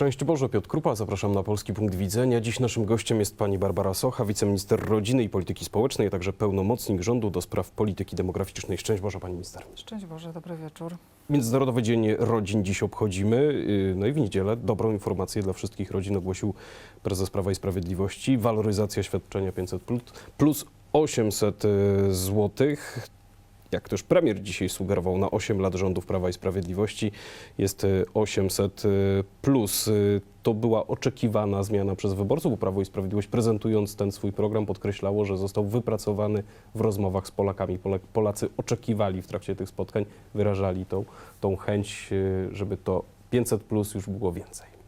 Szczęść Boże, Piotr Krupa, zapraszam na Polski Punkt Widzenia. Dziś naszym gościem jest pani Barbara Socha, wiceminister rodziny i polityki społecznej, a także pełnomocnik rządu do spraw polityki demograficznej. Szczęść Boże, pani minister. Szczęść Boże, dobry wieczór. Międzynarodowy Dzień Rodzin dziś obchodzimy. Yy, No i w niedzielę dobrą informację dla wszystkich rodzin ogłosił prezes Prawa i Sprawiedliwości. Waloryzacja świadczenia 500 plus, plus 800 złotych. Jak też premier dzisiaj sugerował, na 8 lat rządów Prawa i Sprawiedliwości jest y, 800 y, plus. Y, To była oczekiwana zmiana przez wyborców, bo Prawo i Sprawiedliwość prezentując ten swój program podkreślało, że został wypracowany w rozmowach z Polakami. Polacy oczekiwali w trakcie tych spotkań, wyrażali tą, tą chęć, y, żeby to 500 plus już było więcej.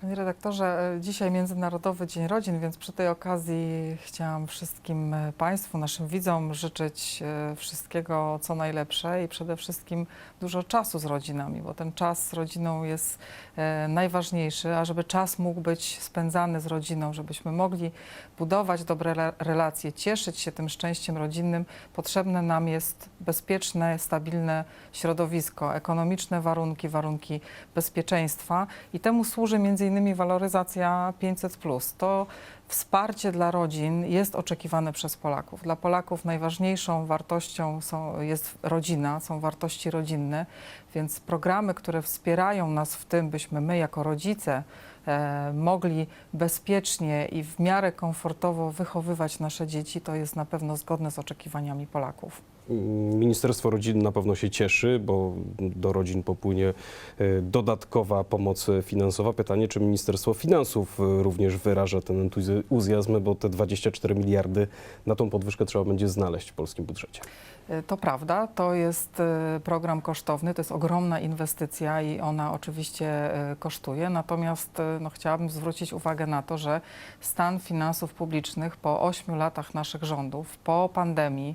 Panie redaktorze, e, dzisiaj Międzynarodowy Dzień Rodzin, więc przy tej okazji chciałam wszystkim e, Państwu, naszym widzom życzyć e, wszystkiego co najlepsze i przede wszystkim dużo czasu z rodzinami, bo ten czas z rodziną jest e, najważniejszy, a żeby czas mógł być spędzany z rodziną, żebyśmy mogli budować dobre re- relacje, cieszyć się tym szczęściem rodzinnym, potrzebne nam jest bezpieczne, stabilne środowisko, ekonomiczne warunki, warunki bezpieczeństwa i temu służy między innymi waloryzacja 500+. To wsparcie dla rodzin jest oczekiwane przez Polaków. Dla Polaków najważniejszą wartością są, jest rodzina, są wartości rodzinne, więc programy, które wspierają nas w tym, byśmy my jako rodzice e, mogli bezpiecznie i w miarę komfortowo wychowywać nasze dzieci, to jest na pewno zgodne z oczekiwaniami Polaków. Ministerstwo Rodziny na pewno się cieszy, bo do rodzin popłynie e, dodatkowa pomoc finansowa. Pytanie, czy Ministerstwo Finansów e, również wyraża ten entuzjazm, bo te 24 miliardy na tą podwyżkę trzeba będzie znaleźć w polskim budżecie. E, To prawda, to jest program kosztowny, to jest ogromna inwestycja i ona oczywiście kosztuje. Natomiast no, chciałabym zwrócić uwagę na to, że stan finansów publicznych po ośmiu latach naszych rządów, po pandemii,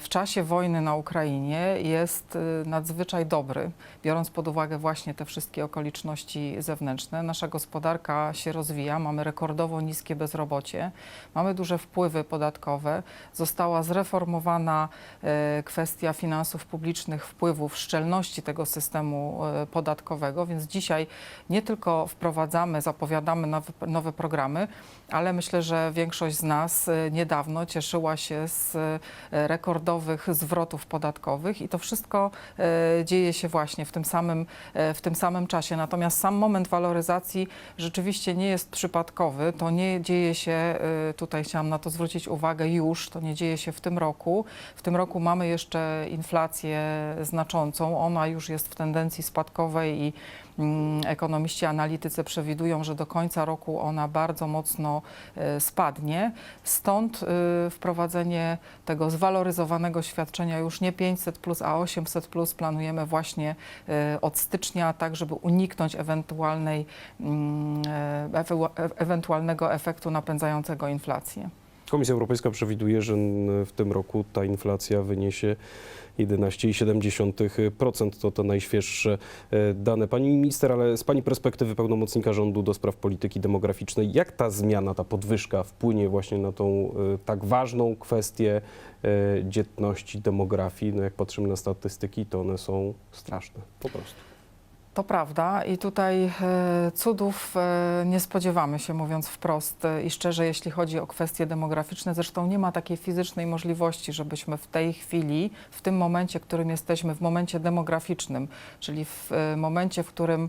w czasie wojny na Ukrainie jest e, nadzwyczaj dobry, biorąc pod uwagę właśnie te wszystkie okoliczności zewnętrzne. Nasza gospodarka się rozwija, mamy rekordowo niskie bezrobocie, mamy duże wpływy podatkowe, została zreformowana e, kwestia finansów publicznych, wpływów, szczelności tego systemu e, podatkowego, więc dzisiaj nie tylko wprowadzamy, zapowiadamy nowe, nowe programy, ale myślę, że większość z nas e, niedawno cieszyła się z e, rekordowych zwrotów podatkowych i to wszystko e, dzieje się właśnie w tym samym, e, w tym samym czasie. Natomiast sam moment waloryzacji rzeczywiście nie jest przypadkowy. To nie dzieje się, e, tutaj chciałam na to zwrócić uwagę już, to nie dzieje się w tym roku. W tym roku mamy jeszcze inflację znaczącą. Ona już jest w tendencji spadkowej i ekonomiści, analitycy przewidują, że do końca roku ona bardzo mocno e, spadnie. Stąd e, wprowadzenie tego zwaloryzowanego świadczenia już nie 500 plus, a 800 plus planujemy właśnie e, od stycznia, tak żeby uniknąć ewentualnej, mm, ewe- ewentualnego efektu napędzającego inflację. Komisja Europejska przewiduje, że w tym roku ta inflacja wyniesie 11,7%. To te najświeższe e, dane. Pani minister, ale z Pani perspektywy pełnomocnika rządu do spraw polityki demograficznej, jak ta zmiana, ta podwyżka wpłynie właśnie na tą e, tak ważną kwestię e, dzietności, demografii? No jak patrzymy na statystyki, to one są straszne, po prostu. To prawda i tutaj e, cudów e, nie spodziewamy się, mówiąc wprost e, i szczerze, jeśli chodzi o kwestie demograficzne. Zresztą nie ma takiej fizycznej możliwości, żebyśmy w tej chwili, w tym momencie, w którym jesteśmy, w momencie demograficznym, czyli w momencie, w którym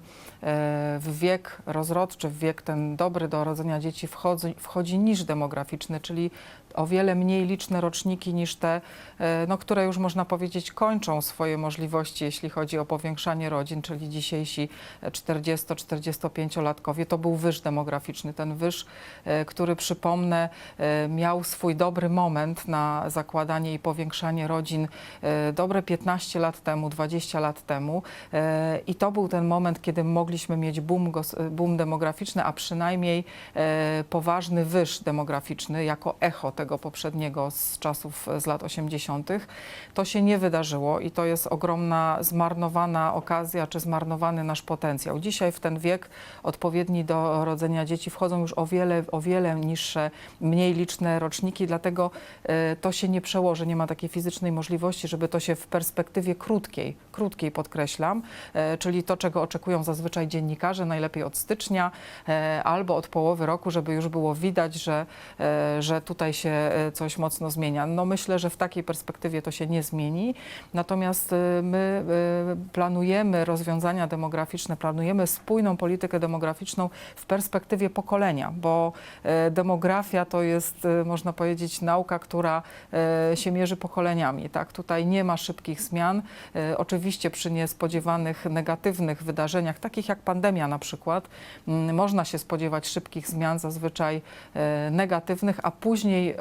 w wiek rozrodczy, w wiek ten dobry do rodzenia dzieci wchodzi, wchodzi niż demograficzny, czyli o wiele mniej liczne roczniki niż te, e, no, które już można powiedzieć kończą swoje możliwości, jeśli chodzi o powiększanie rodzin, czyli dzisiejsi 40-45-latkowie. To był wyż demograficzny, ten wyż, e, który przypomnę, e, miał swój dobry moment na zakładanie i powiększanie rodzin dobre 15 lat temu, 20 lat temu. I to był ten moment, kiedy mogliśmy mieć boom, boom demograficzny, a przynajmniej poważny wyż demograficzny jako echo tego poprzedniego z czasów e, z lat 80. To się nie wydarzyło i to jest ogromna zmarnowana okazja czy zmarnowany nasz potencjał. Dzisiaj w ten wiek odpowiedni do rodzenia dzieci wchodzą już o wiele, o wiele niższe, mniej liczne roczniki, dlatego e, to się nie przełoży, nie ma takiej fizycznej możliwości, żeby to się w perspektywie krótkiej, krótkiej podkreślam, e, czyli to, czego oczekują zazwyczaj dziennikarze, najlepiej od stycznia albo od połowy roku, żeby już było widać, że, że tutaj się e, coś mocno zmienia. No myślę, że w takiej perspektywie to się nie zmieni, natomiast e, my e, planujemy rozwiązania demograficzne, planujemy spójną politykę demograficzną w perspektywie pokolenia, bo demografia to jest, można powiedzieć, nauka, która się mierzy pokoleniami. Tak? Tutaj nie ma szybkich zmian. Oczywiście przy niespodziewanych negatywnych wydarzeniach, takich jak pandemia na przykład, można się spodziewać szybkich zmian, zazwyczaj negatywnych, a później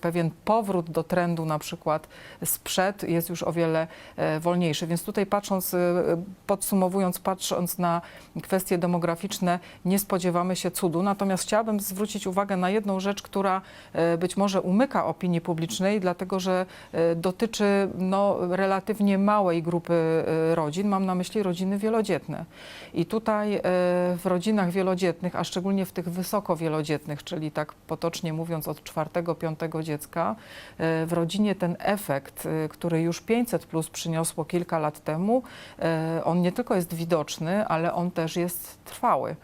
pewien powrót do trendu na przykład sprzed jest już o wiele e, wolniejszy. Więc tutaj patrząc, e, podsumowując, patrząc na kwestie demograficzne, nie spodziewamy się cudu. Natomiast chciałabym zwrócić uwagę na jedną rzecz, która e, być może umyka opinii publicznej, dlatego że dotyczy no, relatywnie małej grupy rodzin. Mam na myśli rodziny wielodzietne. I tutaj w rodzinach wielodzietnych, a szczególnie w tych wysoko wielodzietnych, czyli tak potocznie mówiąc od czwartego, piątego dziecka, e, w rodzinie ten efekt, e, który już 500 plus przyniosło kilka lat temu, e, on nie tylko jest widoczny, ale on też jest trwały.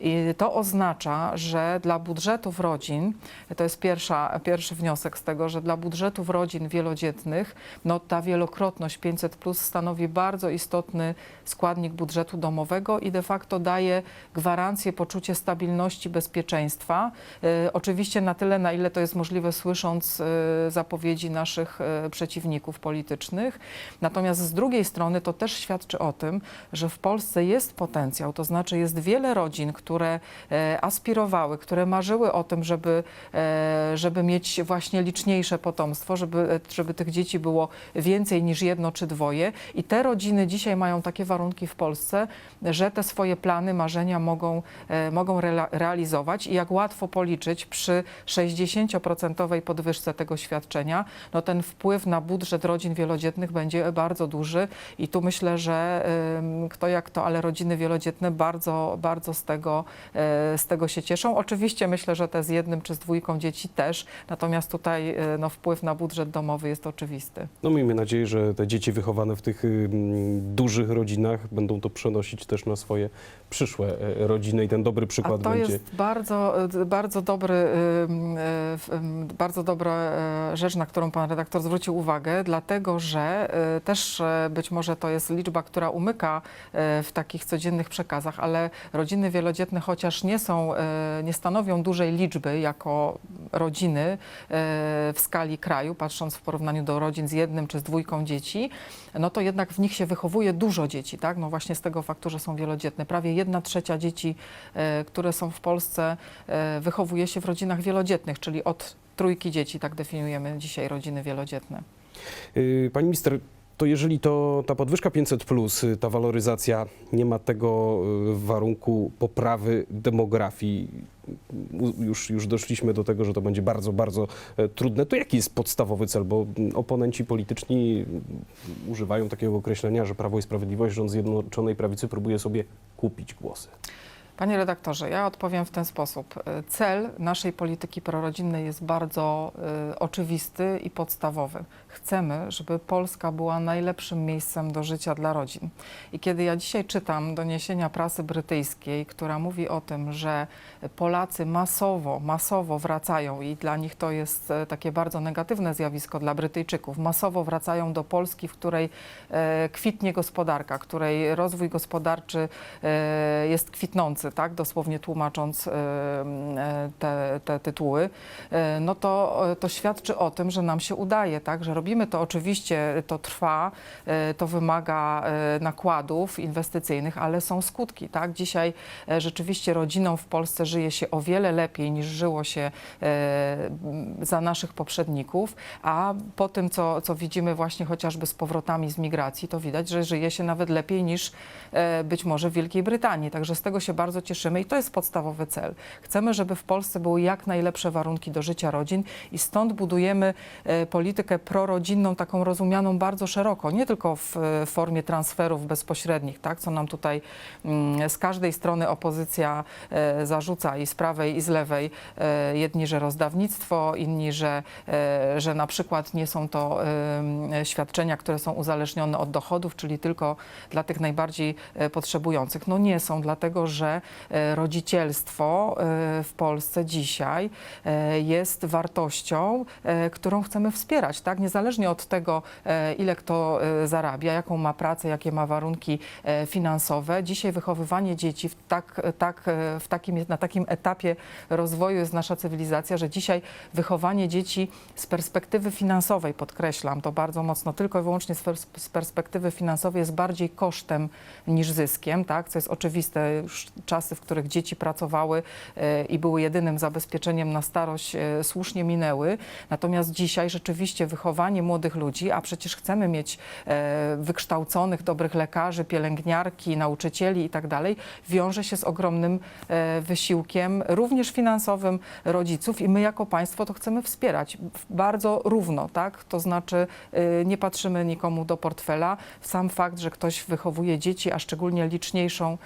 I to oznacza, że dla budżetów rodzin, to jest pierwsza, pierwszy wniosek z tego, że dla budżetów rodzin wielodzietnych, no ta wielokrotność 500 plus stanowi bardzo istotny składnik budżetu domowego i de facto daje gwarancję, poczucie stabilności, bezpieczeństwa. E, oczywiście na tyle, na ile to jest możliwe, słysząc e, zapowiedzi naszych e, przeciwników politycznych. Natomiast z drugiej strony to też świadczy o tym, że w Polsce jest potencjał, to znaczy jest wiele rodzin, które e, aspirowały, które marzyły o tym, żeby, e, żeby mieć właśnie liczniejsze potomstwo, żeby, e, żeby tych dzieci było więcej niż jedno czy dwoje. I te rodziny dzisiaj mają takie warunki w Polsce, że te swoje plany, marzenia mogą, mogą realizować. I jak łatwo policzyć, przy 60% podwyżce tego świadczenia, no ten wpływ na budżet rodzin wielodzietnych będzie bardzo duży. I tu myślę, że kto jak to, ale rodziny wielodzietne bardzo, bardzo z tego, e, z tego się cieszą. Oczywiście myślę, że te z jednym czy z dwójką dzieci też, natomiast tutaj e, no, wpływ na budżet domowy jest oczywisty. No miejmy nadzieję, że te dzieci wychowane w tych dużych rodzinach będą to przenosić też na swoje przyszłe e, rodziny i ten dobry A przykład to będzie. jest bardzo, bardzo dobry, bardzo dobra rzecz, na którą pan redaktor zwrócił uwagę, dlatego że też być może to jest liczba, która umyka w takich codziennych przekazach, ale rodziny wielodzietne, chociaż nie są, e, nie stanowią dużej liczby jako rodziny e, w skali kraju, patrząc w porównaniu do rodzin z jednym czy z dwójką dzieci, no to jednak w nich się wychowuje dużo dzieci, tak? No właśnie z tego faktu, że są wielodzietne. Prawie jedna trzecia dzieci, e, które są w Polsce, wychowuje się w rodzinach wielodzietnych, czyli od trójki dzieci, tak definiujemy dzisiaj rodziny wielodzietne. Y, Pani minister, to jeżeli to ta podwyżka 500, y, ta waloryzacja nie ma tego y, warunku poprawy demografii, już, już doszliśmy do tego, że to będzie bardzo, bardzo e, trudne, to jaki jest podstawowy cel? Bo oponenci polityczni używają takiego określenia, że Prawo i Sprawiedliwość, rząd Zjednoczonej Prawicy próbuje sobie kupić głosy. Panie redaktorze, ja odpowiem w ten sposób. E, Cel naszej polityki prorodzinnej jest bardzo e, oczywisty i podstawowy. Chcemy, żeby Polska była najlepszym miejscem do życia dla rodzin. I kiedy ja dzisiaj czytam doniesienia prasy brytyjskiej, która mówi o tym, że Polacy masowo, masowo wracają i dla nich to jest e, takie bardzo negatywne zjawisko dla Brytyjczyków, masowo wracają do Polski, w której e, kwitnie gospodarka, której rozwój gospodarczy e, jest kwitnący, tak, dosłownie tłumacząc e, te, te tytuły, e, no to, e, to świadczy o tym, że nam się udaje, tak, że robimy to oczywiście, to trwa, to wymaga nakładów inwestycyjnych, ale są skutki, tak. Dzisiaj rzeczywiście rodzinom w Polsce żyje się o wiele lepiej niż żyło się za naszych poprzedników, a po tym, co, co widzimy właśnie chociażby z powrotami z migracji, to widać, że żyje się nawet lepiej niż być może w Wielkiej Brytanii. Także z tego się bardzo bardzo cieszymy i to jest podstawowy cel. Chcemy, żeby w Polsce były jak najlepsze warunki do życia rodzin i stąd budujemy e, politykę prorodzinną, taką rozumianą bardzo szeroko, nie tylko w e, formie transferów bezpośrednich, tak, co nam tutaj mm, z każdej strony opozycja e, zarzuca i z prawej i z lewej, jedni, że rozdawnictwo, inni, że, że na przykład nie są to świadczenia, które są uzależnione od dochodów, czyli tylko dla tych najbardziej potrzebujących. No nie są, dlatego że rodzicielstwo e, w Polsce dzisiaj e, jest wartością, e, którą chcemy wspierać, tak? Niezależnie od tego, e, ile kto e, zarabia, jaką ma pracę, jakie ma warunki e, finansowe. Dzisiaj wychowywanie dzieci w, tak, tak, e, w takim, na takim etapie rozwoju jest nasza cywilizacja, że dzisiaj wychowanie dzieci z perspektywy finansowej, podkreślam to bardzo mocno, tylko i wyłącznie z, pers- z perspektywy finansowej jest bardziej kosztem niż zyskiem, tak? co jest oczywiste. Już czasy, w których dzieci pracowały e, i były jedynym zabezpieczeniem na starość, e, słusznie minęły. Natomiast dzisiaj rzeczywiście wychowanie młodych ludzi, a przecież chcemy mieć e, wykształconych, dobrych lekarzy, pielęgniarki, nauczycieli i tak dalej, wiąże się z ogromnym wysiłkiem, również finansowym rodziców i my jako państwo to chcemy wspierać bardzo równo, tak? To znaczy nie patrzymy nikomu do portfela. Sam fakt, że ktoś wychowuje dzieci, a szczególnie liczniejszą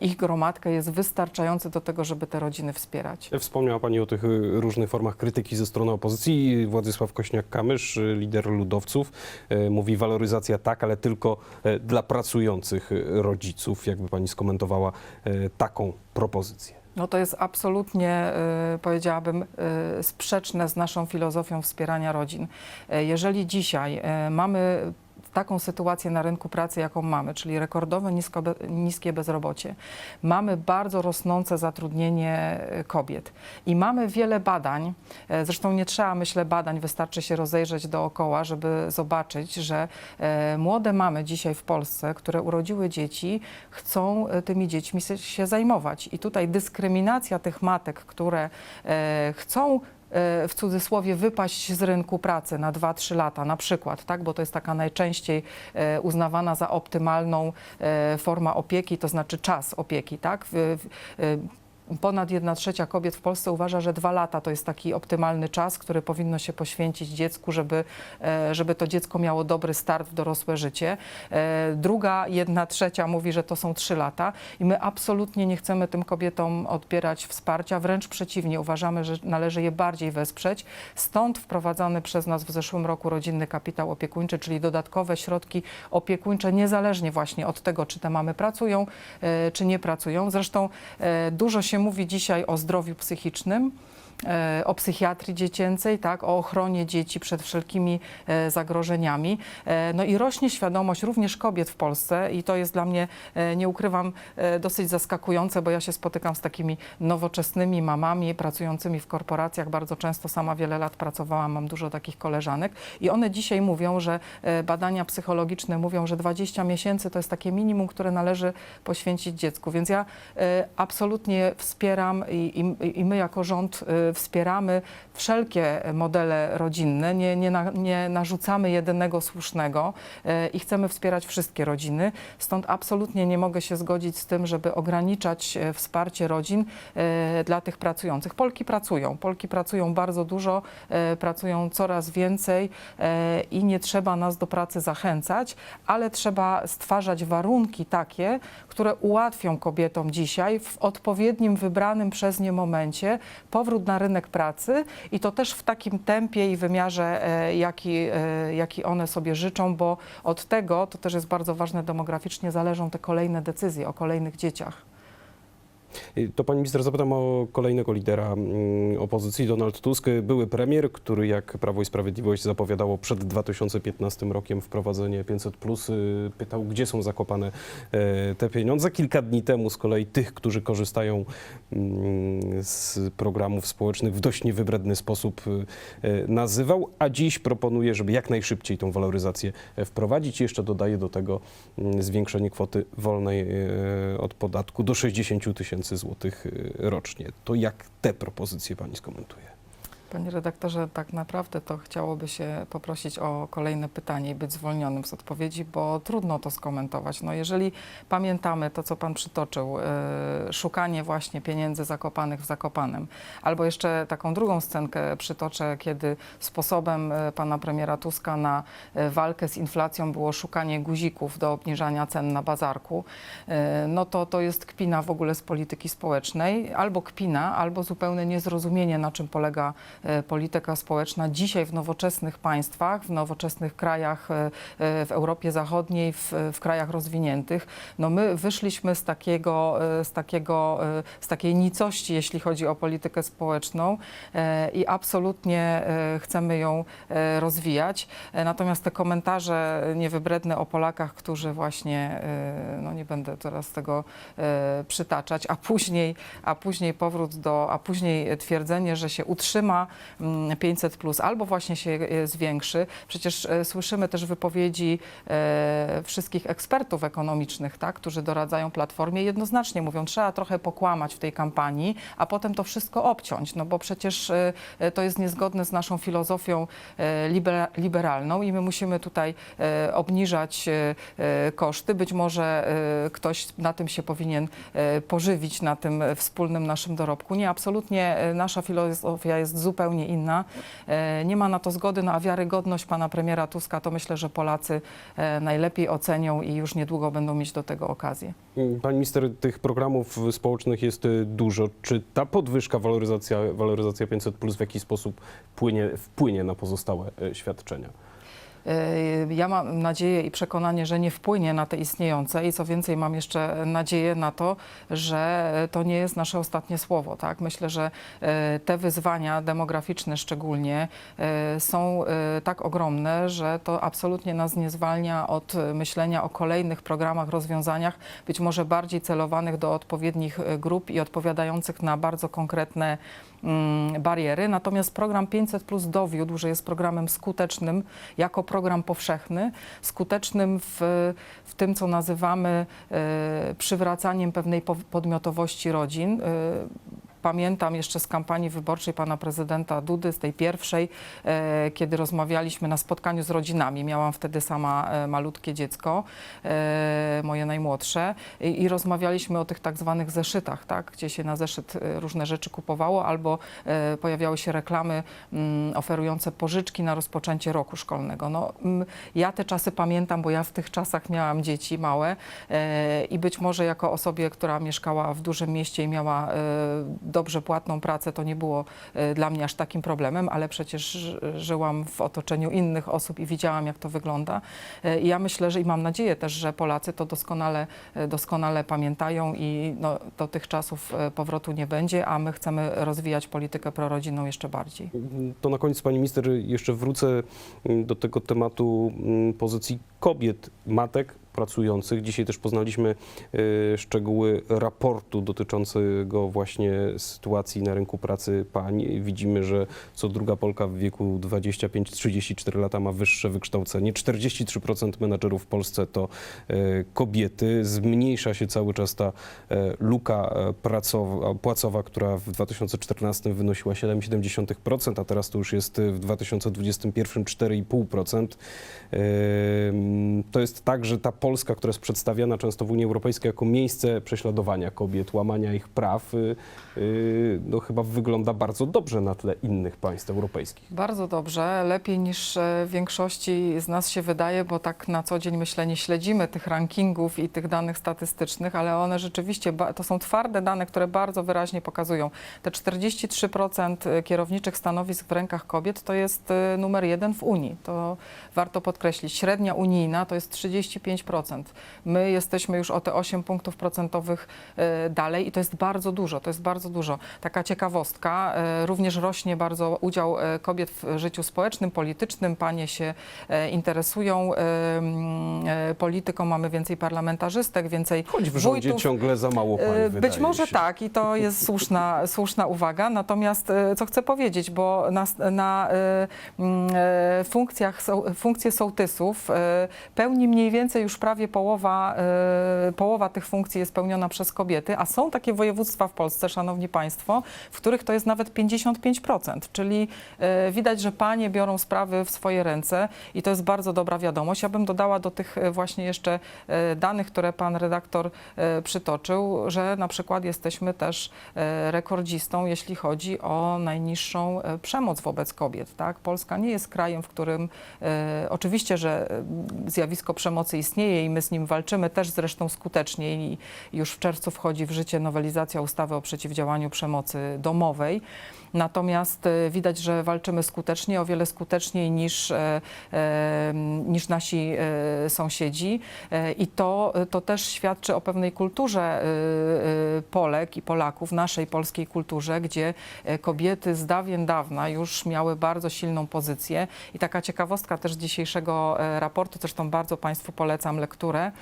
ich gromadkę jest wystarczający do tego, żeby te rodziny wspierać. Wspomniała Pani o tych y, różnych formach krytyki ze strony opozycji. Władysław Kośniak-Kamysz, y, lider ludowców, y, mówi waloryzacja tak, ale tylko dla pracujących rodziców. Jakby Pani skomentowała taką propozycję? No to jest absolutnie, powiedziałabym, sprzeczne z naszą filozofią wspierania rodzin. Jeżeli dzisiaj mamy taką sytuację na rynku pracy, jaką mamy, czyli rekordowe nisko, niskie bezrobocie, mamy bardzo rosnące zatrudnienie y, kobiet i mamy wiele badań, e, zresztą nie trzeba, myślę, badań, wystarczy się rozejrzeć dookoła, żeby zobaczyć, że e, młode mamy dzisiaj w Polsce, które urodziły dzieci, chcą e, tymi dziećmi się zajmować. I tutaj dyskryminacja tych matek, które e, chcą e, w cudzysłowie wypaść z rynku pracy na 2-3 lata na przykład, tak, bo to jest taka najczęściej e, uznawana za optymalną e, forma opieki, to znaczy czas opieki, tak? Ponad 1 trzecia kobiet w Polsce uważa, że dwa lata to jest taki optymalny czas, który powinno się poświęcić dziecku, żeby, e, żeby to dziecko miało dobry start w dorosłe życie. E, Druga, jedna trzecia mówi, że to są trzy lata i my absolutnie nie chcemy tym kobietom odbierać wsparcia, wręcz przeciwnie, uważamy, że należy je bardziej wesprzeć. Stąd wprowadzany przez nas w zeszłym roku rodzinny kapitał opiekuńczy, czyli dodatkowe środki opiekuńcze, niezależnie właśnie od tego, czy te mamy pracują, e, czy nie pracują. Zresztą dużo się mówi dzisiaj o zdrowiu psychicznym. E, O psychiatrii dziecięcej, tak, o ochronie dzieci przed wszelkimi e, zagrożeniami. E, No i rośnie świadomość również kobiet w Polsce i to jest dla mnie, nie ukrywam, dosyć zaskakujące, bo ja się spotykam z takimi nowoczesnymi mamami pracującymi w korporacjach. Bardzo często sama wiele lat pracowałam, mam dużo takich koleżanek i one dzisiaj mówią, że badania psychologiczne mówią, że 20 miesięcy to jest takie minimum, które należy poświęcić dziecku. Więc ja absolutnie wspieram i, i, i my jako rząd wspieramy wszelkie modele rodzinne, nie, nie, na, nie narzucamy jedynego słusznego e, i chcemy wspierać wszystkie rodziny. Stąd absolutnie nie mogę się zgodzić z tym, żeby ograniczać e, wsparcie rodzin e, dla tych pracujących. Polki pracują, Polki pracują bardzo dużo, pracują coraz więcej i nie trzeba nas do pracy zachęcać, ale trzeba stwarzać warunki takie, które ułatwią kobietom dzisiaj w odpowiednim, wybranym przez nie momencie powrót na rynek pracy i to też w takim tempie i wymiarze, e, jaki, e, jaki one sobie życzą, bo od tego, to też jest bardzo ważne demograficznie, zależą te kolejne decyzje o kolejnych dzieciach. Y, To pani minister zapytam o kolejnego lidera mm, opozycji, Donald Tusk, były premier, który jak Prawo i Sprawiedliwość zapowiadało przed 2015 rokiem wprowadzenie 500 plus, pytał, gdzie są zakopane e, te pieniądze. Kilka dni temu z kolei tych, którzy korzystają mm, z programów społecznych w dość niewybredny sposób e, nazywał, a dziś proponuje, żeby jak najszybciej tą waloryzację e, wprowadzić. Jeszcze dodaje do tego mm, zwiększenie kwoty wolnej od podatku do 60 tysięcy złotych e, rocznie. To jak te propozycje pani skomentuje? Panie redaktorze, tak naprawdę to chciałoby się poprosić o kolejne pytanie i być zwolnionym z odpowiedzi, bo trudno to skomentować. No jeżeli pamiętamy to, co Pan przytoczył, e, szukanie właśnie pieniędzy zakopanych w Zakopanem, albo jeszcze taką drugą scenkę przytoczę, kiedy sposobem e, Pana premiera Tuska na e, walkę z inflacją było szukanie guzików do obniżania cen na bazarku, e, no to to jest kpina w ogóle z polityki społecznej, albo kpina, albo zupełne niezrozumienie, na czym polega polityka społeczna dzisiaj w nowoczesnych państwach, w nowoczesnych krajach e, e, w Europie Zachodniej, w, w krajach rozwiniętych. No my wyszliśmy z takiego, e, z takiego, e, z takiej nicości, jeśli chodzi o politykę społeczną e, i absolutnie e, chcemy ją e, rozwijać. E, Natomiast te komentarze niewybredne o Polakach, którzy właśnie, e, no nie będę teraz tego e, przytaczać, a później, a później powrót do, a później twierdzenie, że się utrzyma mm, 500 plus albo właśnie się e, zwiększy. Przecież e, słyszymy też wypowiedzi e, wszystkich ekspertów ekonomicznych, tak, którzy doradzają Platformie, jednoznacznie mówią, trzeba trochę pokłamać w tej kampanii, a potem to wszystko obciąć, no bo przecież to jest niezgodne z naszą filozofią libera- liberalną i my musimy tutaj obniżać koszty. Być może ktoś na tym się powinien pożywić, na tym wspólnym naszym dorobku. Nie, absolutnie nasza filozofia jest zupełnie inna. E, Nie ma na to zgody, no a wiarygodność pana premiera Tuska to myślę, że Polacy e, najlepiej ocenią i już niedługo będą mieć do tego okazję. Pani minister, tych programów społecznych jest y, dużo. Czy ta podwyżka, waloryzacja, waloryzacja 500 plus w jakiś sposób płynie, wpłynie na pozostałe świadczenia? E, Ja mam nadzieję i przekonanie, że nie wpłynie na te istniejące i co więcej, mam jeszcze nadzieję na to, że to nie jest nasze ostatnie słowo. Tak? Myślę, że e, te wyzwania demograficzne szczególnie e, są tak ogromne, że to absolutnie nas nie zwalnia od myślenia o kolejnych programach, rozwiązaniach, być może bardziej celowanych do odpowiednich grup i odpowiadających na bardzo konkretne bariery. Natomiast program 500 Plus dowiódł, że jest programem skutecznym jako program powszechny, skutecznym w, w tym, co nazywamy e, przywracaniem pewnej po- podmiotowości rodzin. Pamiętam jeszcze z kampanii wyborczej pana prezydenta Dudy, z tej pierwszej, e, kiedy rozmawialiśmy na spotkaniu z rodzinami. Miałam wtedy sama e, malutkie dziecko, e, moje najmłodsze, i, rozmawialiśmy o tych tak zwanych zeszytach, tak, gdzie się na zeszyt różne rzeczy kupowało, albo pojawiały się reklamy mm, oferujące pożyczki na rozpoczęcie roku szkolnego. No, mm, ja te czasy pamiętam, bo ja w tych czasach miałam dzieci małe i być może jako osobie, która mieszkała w dużym mieście i miała dobrze płatną pracę, to nie było e, dla mnie aż takim problemem, ale przecież ży- żyłam w otoczeniu innych osób i widziałam, jak to wygląda. E, I ja myślę, że i mam nadzieję też, że Polacy to doskonale, e, doskonale pamiętają i no, do tych czasów e, powrotu nie będzie, a my chcemy rozwijać politykę prorodzinną jeszcze bardziej. To na koniec, pani minister, jeszcze wrócę mm, do tego tematu mm, pozycji kobiet, matek pracujących. Dzisiaj też poznaliśmy e, szczegóły raportu dotyczącego właśnie sytuacji na rynku pracy pań. Widzimy, że co druga Polka w wieku 25-34 lata ma wyższe wykształcenie. 43% menadżerów w Polsce to e, kobiety. Zmniejsza się cały czas ta e, luka pracowa, płacowa, która w 2014 wynosiła 7,7%, a teraz to już jest w 2021 4,5%. Ym, To jest tak, że ta Polska, która jest przedstawiana często w Unii Europejskiej jako miejsce prześladowania kobiet, łamania ich praw, y, y, no chyba wygląda bardzo dobrze na tle innych państw europejskich. Bardzo dobrze, lepiej niż e, większości z nas się wydaje, bo tak na co dzień myślę nie śledzimy tych rankingów i tych danych statystycznych, ale one rzeczywiście, to są twarde dane, które bardzo wyraźnie pokazują. Te 43% kierowniczych stanowisk w rękach kobiet to jest e, numer jeden w Unii. To warto podkreślić. Średnia unijna to jest 35%. My jesteśmy już o te 8 punktów procentowych e, dalej i to jest bardzo dużo, to jest bardzo dużo. Taka ciekawostka, e, również rośnie bardzo udział e, kobiet w życiu społecznym, politycznym. Panie się interesują polityką, mamy więcej parlamentarzystek, więcej Choć w rządzie wójtów. ciągle za mało pań, Być może się. tak i to jest słuszna, słuszna uwaga. Natomiast co chcę powiedzieć, bo na, na funkcjach, funkcje sołtysów pełni mniej więcej już prawie połowa, e, połowa tych funkcji jest pełniona przez kobiety, a są takie województwa w Polsce, szanowni państwo, w których to jest nawet 55%, czyli e, widać, że panie biorą sprawy w swoje ręce i to jest bardzo dobra wiadomość. Ja bym dodała do tych e, właśnie jeszcze danych, które pan redaktor przytoczył, że na przykład jesteśmy też rekordzistą, jeśli chodzi o najniższą przemoc wobec kobiet. Tak? Polska nie jest krajem, w którym oczywiście, że zjawisko przemocy istnieje i my z nim walczymy też zresztą skutecznie i już w czerwcu wchodzi w życie nowelizacja ustawy o przeciwdziałaniu przemocy domowej. Natomiast e, widać, że walczymy skutecznie, o wiele skuteczniej niż, e, e, niż nasi e, sąsiedzi. I to, to też świadczy o pewnej kulturze Polek i Polaków, naszej polskiej kulturze, gdzie kobiety z dawien dawna już miały bardzo silną pozycję. I taka ciekawostka też dzisiejszego raportu, zresztą bardzo Państwu polecam lekturę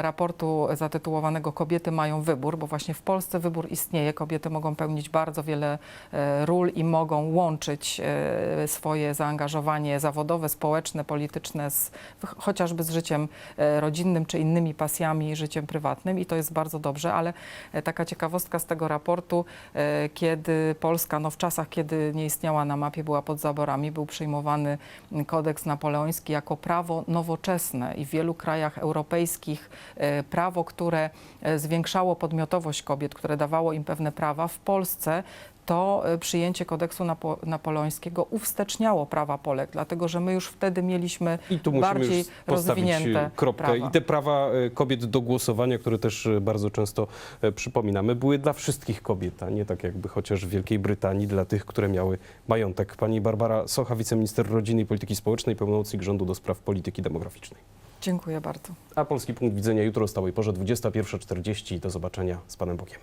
raportu zatytułowanego Kobiety mają wybór, bo właśnie w Polsce wybór istnieje. Kobiety mogą pełnić bardzo wiele e, ról i mogą łączyć e, swoje zaangażowanie zawodowe, społeczne, polityczne z, ch- chociażby z życiem e, rodzinnym czy innymi pasjami życiem prywatnym i to jest bardzo dobrze, ale e, taka ciekawostka z tego raportu, e, kiedy Polska, no w czasach, kiedy nie istniała na mapie, była pod zaborami, był przyjmowany kodeks napoleoński jako prawo nowoczesne i w wielu krajach europejskich e, prawo, które e, zwiększało podmiotowość kobiet, które dawało im pewne prawa, w Polsce to e, przyjęcie kodeksu napo napoleońskiego uwsteczniało prawa Polek, dlatego że my już wtedy mieliśmy I tu bardziej już rozwinięte kropkę. prawa. I te prawa kobiet do głosowania, które też bardzo często przypominamy, były dla wszystkich kobiet, a nie tak jakby chociaż w Wielkiej Brytanii dla tych, które miały majątek. Pani Barbara Socha, wiceminister rodziny i polityki społecznej, pełnomocnik rządu do spraw polityki demograficznej. Dziękuję bardzo. A Polski Punkt Widzenia jutro o stałej porze 21.40. Do zobaczenia z Panem Bokiem.